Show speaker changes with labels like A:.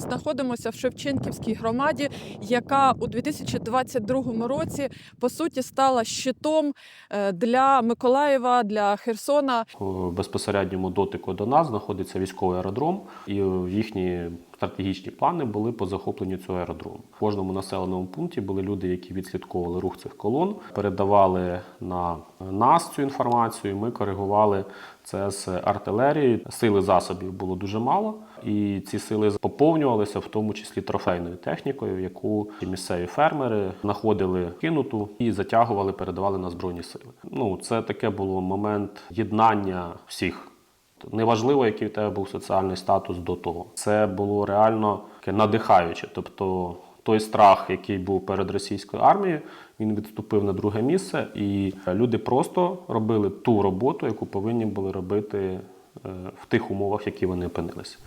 A: знаходимося в Шевченківській громаді, яка у 2022 році по суті стала щитом е, для Миколаєва, для Херсона.
B: У безпосередньому дотику до нас знаходиться військовий аеродром, і їхні стратегічні плани були по захопленню цього аеродрому. В кожному населеному пункті були люди, які відслідковували рух цих колон, передавали на нас цю інформацію. Ми коригували це з артилерії. Сили засобів було дуже мало, і ці сили поповнювалися в тому числі трофейною технікою, яку місцеві фермери знаходили кинуту і затягували, передавали на збройні сили. Ну це таке було момент єднання всіх. Неважливо, який в тебе був соціальний статус до того. Це було реально надихаюче. Тобто той страх, який був перед російською армією, він відступив на друге місце, і люди просто робили ту роботу, яку повинні були робити е, в тих умовах, які вони опинилися.